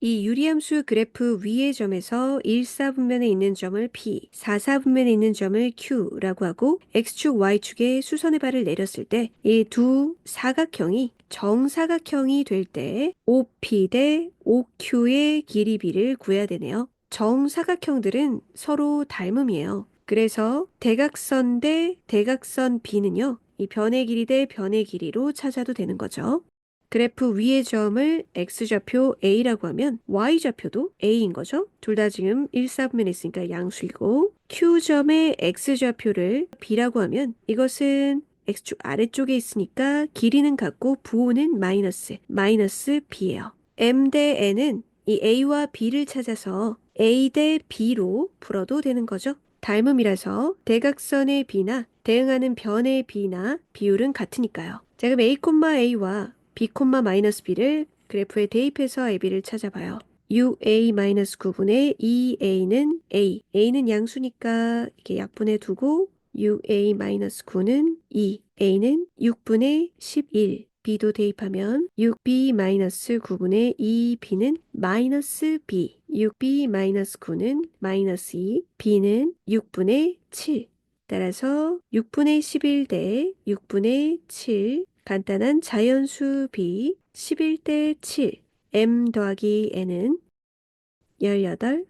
이 유리함수 그래프 위의 점에서 1사분면에 있는 점을 P, 4사분면에 있는 점을 Q라고 하고 X축, Y축에 수선의 발을 내렸을 때 이 두 사각형이 정사각형이 될 때 OP 대 OQ의 길이 비를 구해야 되네요. 정사각형들은 서로 닮음이에요. 그래서 대각선 대 대각선 B는요. 이 변의 길이 대 변의 길이로 찾아도 되는 거죠. 그래프 위의 점을 x좌표 a라고 하면 y좌표도 a인 거죠. 둘 다 지금 1사분면에 있으니까 양수이고 q점의 x좌표를 b라고 하면 이것은 x축 아래쪽에 있으니까 길이는 같고 부호는 마이너스, 마이너스 b예요. m 대 n은 이 a와 b를 찾아서 a 대 b로 풀어도 되는 거죠. 닮음이라서 대각선의 b나 대응하는 변의 b나 비율은 같으니까요. 자, 그럼 a, a와 b, b를 그래프에 대입해서 ab를 찾아봐요. 6a-9분의 2a는 a. a는 양수니까 이렇게 약분해 두고 6a-9는 2. a는 6분의 11. b도 대입하면 6b-9분의 2b는 마이너스 b. 6b-9는 마이너스 2. b는 6분의 7. 따라서 6분의 11대 6분의 7 간단한 자연수 b 11대 7 m 더하기 n은 18